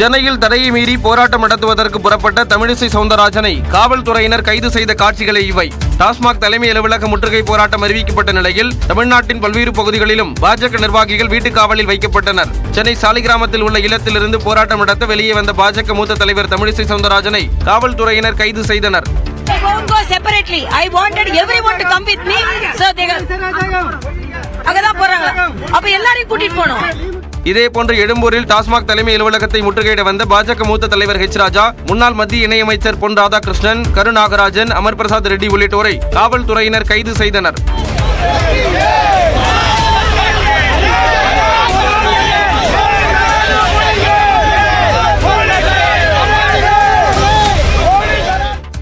சென்னையில் தடையை மீறி போராட்டம் நடத்துவதற்கு புறப்பட்ட தமிழிசை சவுந்தரராஜனை காவல்துறையினர் கைது செய்த காட்சிகளே இவை. டாஸ்மாக் தலைமை அலுவலக முற்றுகை போராட்டம் அறிவிக்கப்பட்ட நிலையில் தமிழ்நாட்டின் பல்வேறு பகுதிகளிலும் பாஜக நிர்வாகிகள் வீட்டுக் காவலில் வைக்கப்பட்டனர். சென்னை சாலிகிராமத்தில் உள்ள இல்லத்திலிருந்து போராட்டம் நடத்த வெளியே வந்த பாஜக மூத்த தலைவர் தமிழிசை சவுந்தரராஜனை காவல்துறையினர் கைது செய்தனர். அங்கதான் போறாங்க அப்ப எல்லாரையும் கூட்டிட்டு போனோம் இதேபோன்று எழும்பூரில் டாஸ்மாக் தலைமை அலுவலகத்தை முற்றுகையிட வந்த பாஜக மூத்த தலைவர் ஹெச் ராஜா முன்னாள் மத்திய இணையமைச்சர் பொன் ராதாகிருஷ்ணன் கருநாகராஜன் அமர் பிரசாத் ரெட்டி உள்ளிட்டோரை காவல்துறையினர் கைது செய்தனர்.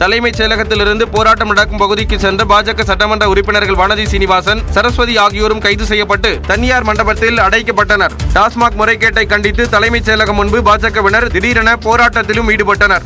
தலைமைச் செயலகத்திலிருந்து போராட்டம் நடக்கும் பகுதிக்கு சென்ற பாஜக சட்டமன்ற உறுப்பினர்கள் வனதி சீனிவாசன் சரஸ்வதி ஆகியோரும் கைது செய்யப்பட்டு தனியார் மண்டபத்தில் அடைக்கப்பட்டனர். டாஸ்மாக் முறைகேட்டை கண்டித்து தலைமைச் செயலகம் முன்பு பாஜகவினர் திடீரென போராட்டத்திலும் ஈடுபட்டனர்.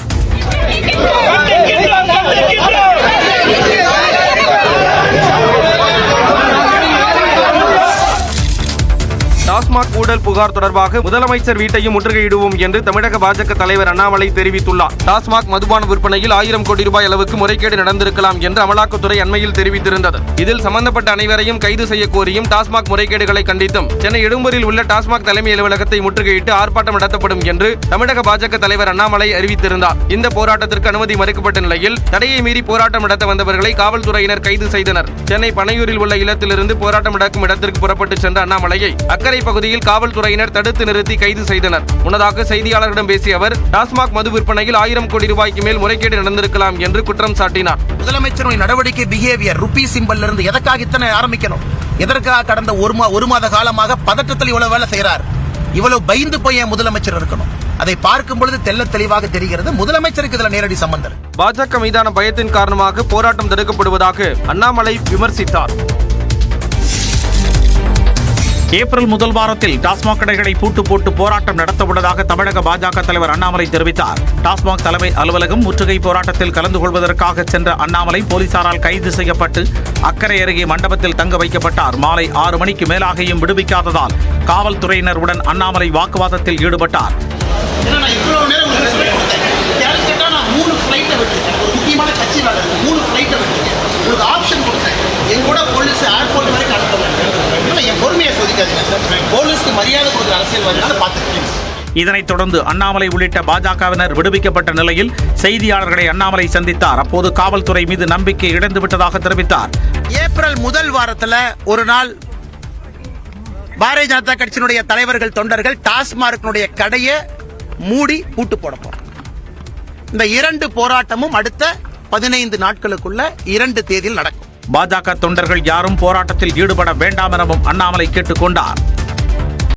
டாஸ்மாக் ஊழல் புகார் தொடர்பாக முதலமைச்சர் வீட்டையும் முற்றுகையிடுவோம் என்று தமிழக பாஜக தலைவர் அண்ணாமலை தெரிவித்துள்ளார். டாஸ்மாக் மதுபான விற்பனையில் ஆயிரம் கோடி ரூபாய் அளவுக்கு முறைகேடு நடந்திருக்கலாம் என்று அமலாக்கத்துறை அண்மையில் தெரிவித்திருந்தது. இதில் சம்பந்தப்பட்ட அனைவரையும் கைது செய்ய கோரியும் டாஸ்மாக் முறைகேடுகளை கண்டித்தும் சென்னை எடும்பூரில் உள்ள டாஸ்மாக் தலைமை அலுவலகத்தை முற்றுகையிட்டு ஆர்ப்பாட்டம் நடத்தப்படும் என்று தமிழக பாஜக தலைவர் அண்ணாமலை அறிவித்திருந்தார். இந்த போராட்டத்திற்கு அனுமதி மறுக்கப்பட்ட நிலையில் தடையை மீறி போராட்டம் நடத்த வந்தவர்களை காவல்துறையினர் கைது செய்தனர். சென்னை பனையூரில் உள்ள இல்லத்திலிருந்து போராட்டம் நடக்கும் இடத்திற்கு புறப்பட்டு சென்ற அண்ணாமலையை அக்கரை பகுதியில் காவல்துறையினர் தடுத்து நிறுத்தி கைது செய்தனர். முன்னதாக செய்தியாளர்களிடம் பேசிய அவர் டாஸ்மாக் மது விற்பனையில் ஆயிரம் கோடி ரூபாய்க்கு மேல் முறைகேடு நடந்திருக்கலாம் என்று குற்றம் சாட்டினார். முதலமைச்சருடைய நடவடிக்கை பிஹேவியர் ருப்பி சிம்பல்ல இருந்து எதற்காக இத்தனை ஆரம்பிக்கணும்? எதற்காக கடந்த ஒரு மா ஒரு மாத காலமாக பதட்டத்தில் இவ்வளவு வேலை செய்யறார் இவ்வளவு பயந்து போய் முதலமைச்சர் இருக்கணும்? அதை பார்க்கும் பொழுது தெள்ள தெளிவாக தெரிகிறது முதலமைச்சருக்கு இதுல நேரடி சம்பந்தம். பாஜக மீதான பயத்தின் காரணமாக போராட்டம் தடுக்கப்படுவதாக அண்ணாமலை விமர்சித்தார். ஏப்ரல் முதல் வாரத்தில் டாஸ்மாக் கடைகளை பூட்டு போட்டு போராட்டம் நடத்தவுள்ளதாக தமிழக பாஜக தலைவர் அண்ணாமலை தெரிவித்தார். டாஸ்மாக் தலைமை அலுவலகம் முற்றுகை போராட்டத்தில் கலந்து கொள்வதற்காக சென்ற அண்ணாமலை போலீசாரால் கைது செய்யப்பட்டு அக்கறை அருகே மண்டபத்தில் தங்க வைக்கப்பட்டார். மாலை ஆறு மணிக்கு மேலாகியும் விடுவிக்காததால் காவல்துறையினருடன் அண்ணாமலை வாக்குவாதத்தில் ஈடுபட்டார். பொறுமையை சோதிக்காதீங்க சார். போலீஸ்க்கு மரியாதை கொடுக்குற அரசியல்வாதினால பார்த்துக்கிறேன் இதனைத் தொடர்ந்து அண்ணாமலை உள்ளிட்ட பாஜகவினர் விடுவிக்கப்பட்ட நிலையில் செய்தியாளர்களை அண்ணாமலை சந்தித்தார். அப்போது காவல்துறை மீது நம்பிக்கை இழந்துவிட்டதாக தெரிவித்தார். ஏப்ரல் முதல் வாரத்துல ஒரு நாள் பாரதிய ஜனதா கட்சியினுடைய தலைவர்கள் தொண்டர்கள் டாஸ்மார்க்கினுடைய கடையை மூடி பூட்டு போட இந்த இரண்டு போராட்டமும் அடுத்த பதினைந்து நாட்களுக்குள்ள இரண்டு தேதியில் நடக்கும். பாஜக தொண்டர்கள் யாரும் போராட்டத்தில் ஈடுபட வேண்டாம் எனவும் அண்ணாமலை கேட்டுக் கொண்டார்